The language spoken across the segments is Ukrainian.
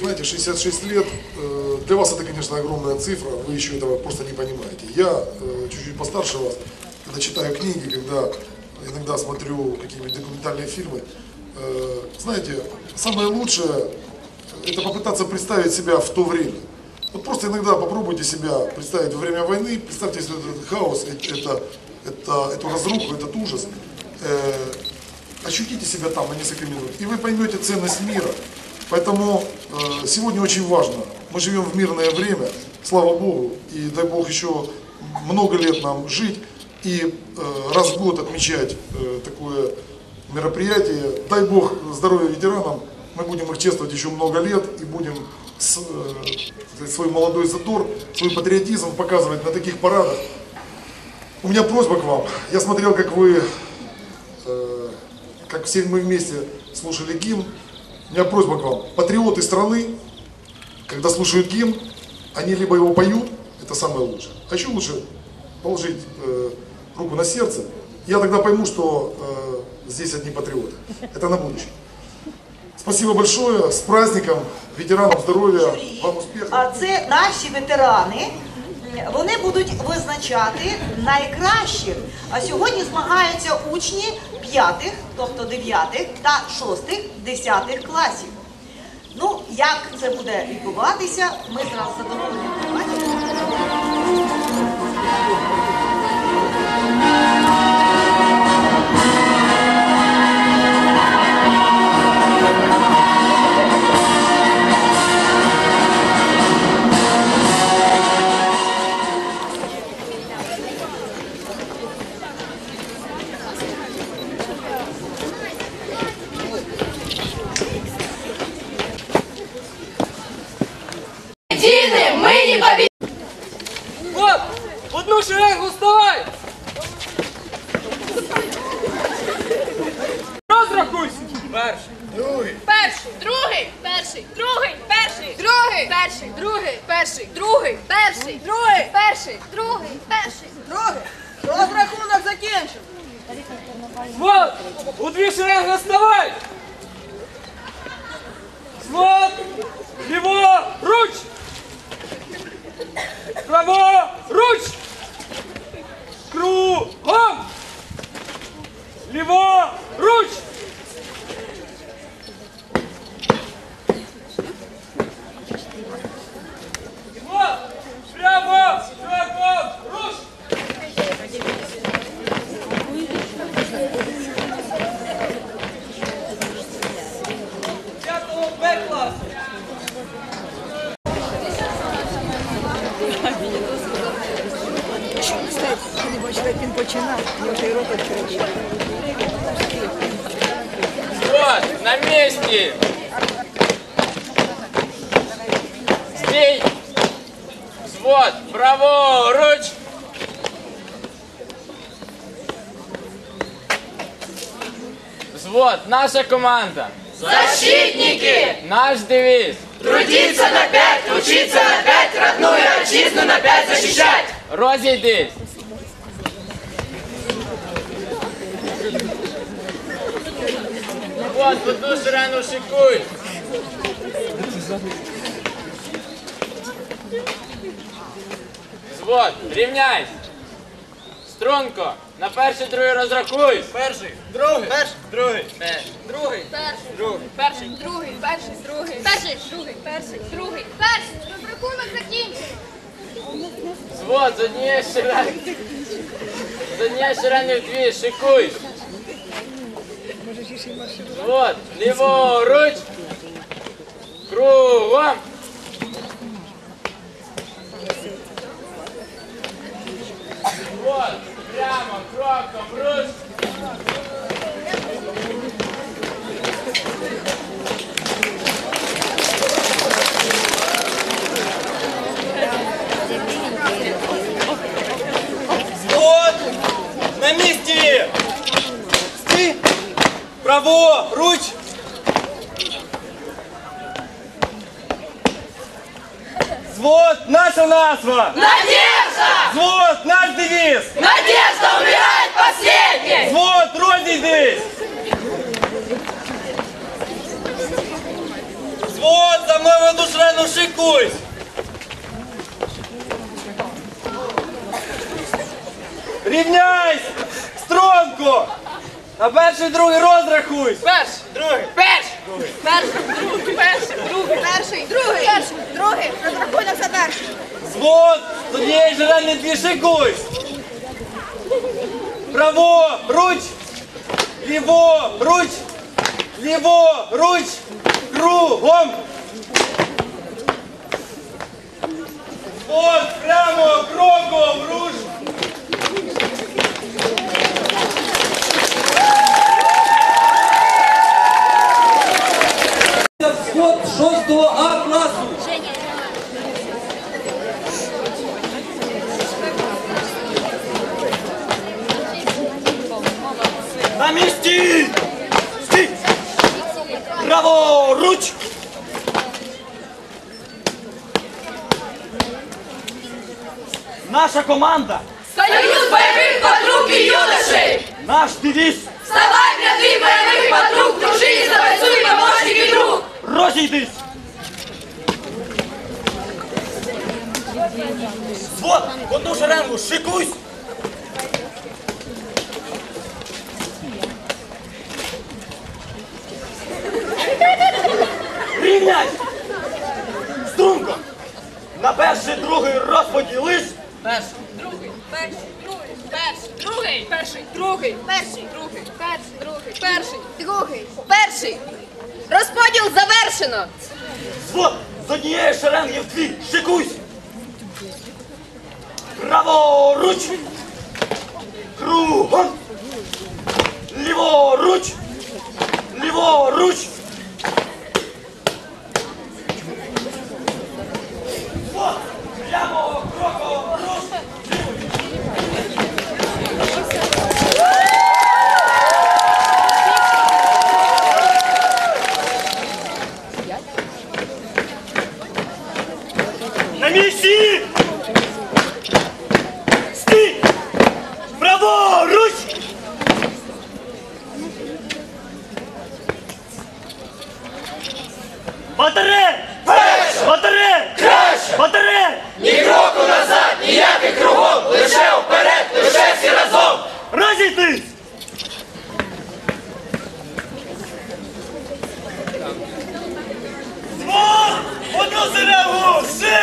Знаете, 66 лет, э, для вас это, конечно, огромная цифра, вы еще этого просто не понимаете. Я э, чуть-чуть постарше вас, когда читаю книги, когда иногда смотрю какие-нибудь документальные фильмы, э, знаете, самое лучшее – это попытаться представить себя в то время. Вот просто иногда попробуйте себя представить во время войны, представьте себе этот хаос, это, это, эту разруху, этот ужас. Ощутите себя там на несколько минут, и вы поймете ценность мира. Поэтому э, сегодня очень важно. Мы живем в мирное время, слава Богу, и дай Бог еще много лет нам жить и э, раз в год отмечать э, такое мероприятие. Дай Бог здоровья ветеранам, мы будем их чествовать еще много лет и будем свой молодой задор, свой патриотизм показывать на таких парадах. У меня просьба к вам. Я смотрел, как вы как все мы вместе слушали гимн, у меня просьба к вам. Патриоты страны, когда слушают гимн, они либо его поют, это самое лучшее. А еще лучше положить э, руку на сердце. Я тогда пойму, что э, здесь одни патриоты. Это на будущее. Спасибо большое. С праздником. Ветеранам здоровья. Вам успехов. А це наші ветерани. Вони будуть визначати найкращих. А сьогодні змагаються учні п'ятих, тобто дев'ятих та шостих, десятих класів. Ну, як це буде відбуватися, ми зразу задоволені Перший. Другий. Перший, другий, перший, другий, перший, другий, перший, другий, перший, другий, перший, другий, перший, другий, перший, другий. Розрахунок закінчено. Вот, у дві шеренги вставай! Свод, ліво, руч! Право, руч! Кругом! Ліво, руч! Вот, прямо, шагом, руч! П'ятого Б класу. Ти не бачила, як він починав, я вже й рот відкрив. Вот, на месте. Стой. Взвод, праворуч. Взвод, наша команда. Защитники! Наш девиз. Трудиться на пять, учиться на пять, родную отчизну на пять защищать! Розійдись. Вот, в одну шеренгу шикуй. Взвод, рівняйсь. Струнко, на перший, другий розрахуй. Перший, другий, перший, другий, Перший. другий, Перший, другий. перший, другий, перший, другий, перший, другий, перший, другий, перший. Розрахунок закінчено. Взвод, з однієї шеренги. З однієї шеренги в дві, шикуй. Взвод, ліворуч. Кругом. Ot, premo, krokom, rus. Звод, наша назва. Надежда! Звод, наш девиз. Надежда умирает последней! Звод, розійдись. Звод, за мною в шерену шикуйсь! Рівняйсь! Струнко! На перший другий розрахуй! Перший. Другий! Перший. Перший. Другий. Перший. Другий. Перший. Другий. Перший. Другий. Розрахунок за перший. Звод! З однієї ширини дві шикуйсь! Право! Руч! Ліво! Руч! Ліво! Руч! Кругом! От прямо кроком руш! На місці! Стій! Праворуч! Наша команда, Союз бойових подруг і юношей! наш девіз Вставай ряди бойових подруг, дружині запрацюй, помощник і друг! розійдись! Звод, одну шеренгу, шикуйсь! Рівняйсь! Струнко! На перший, другий розподілись! Перший, другий, перший, другий, перший, другий, перший, другий, перший, другий, перший, другий, перший, другий, перший. Розподіл завершено. Звод, з однієї шеренги в дві, шикуйсь! Праворуч! Кругом! Ліворуч! Ліворуч!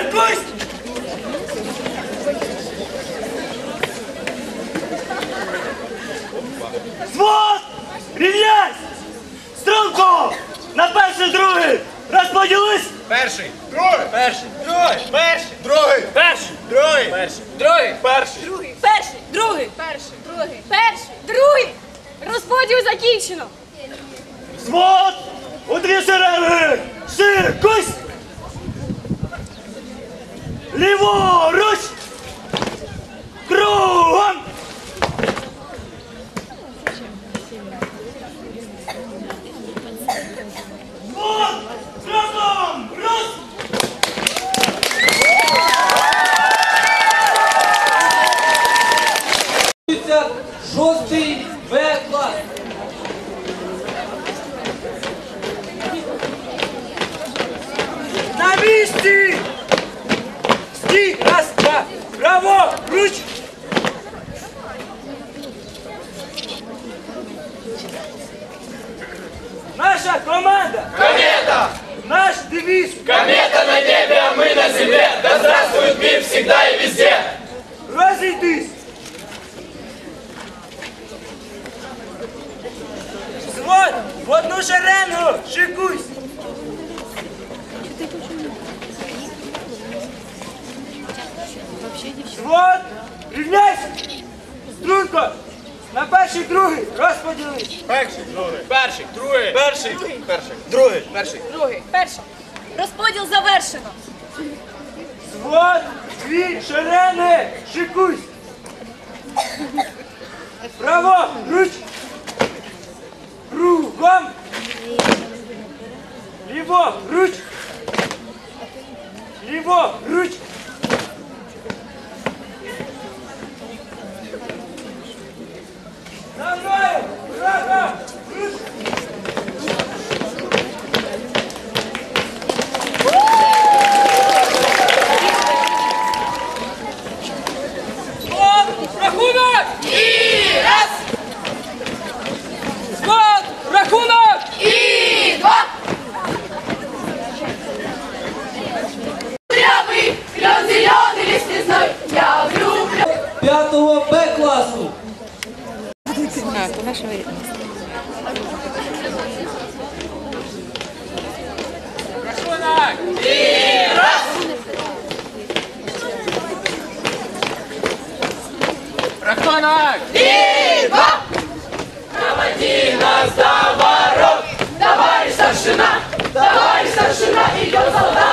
Зереву! Шикусь! Звон! Рівняйсь! На перший, другий! Розподілись! Перший, Другий! Перший! Другий! Перший! Другий. Перший! Другий! Перший! Другий! Перший! Другий, перший, другий, перший, другий, перший, другий. Розподіл закінчено. Звод! У дві шеренги! Шикусь! Ліворуч! Кругом! Два! Право! Руч! Наша команда! Комета! Наш девіз! Комета на небе, а мы на земле. Да здравствует мир всегда и везде. Розійдись! Звод! В одну шеренгу! Шикуйсь! Звод! Рівняйся! Струнко! На перший, другий! Розподілись! Перший, другий. Перший, другий. Перший! Перший! Другий! Перший. Другий, перший. Розподіл завершено. Звод! Дві шерени! Шикуйсь! Право! Руч! Кругом! Ліво! Руч! Ліво! Руч! 5 Б класу. А, то наша вероятность. Рахунок! И раз! Рахунок! И два! Проводи за ворот! Товарищ старшина! Товарищ старшина! Идем солдат!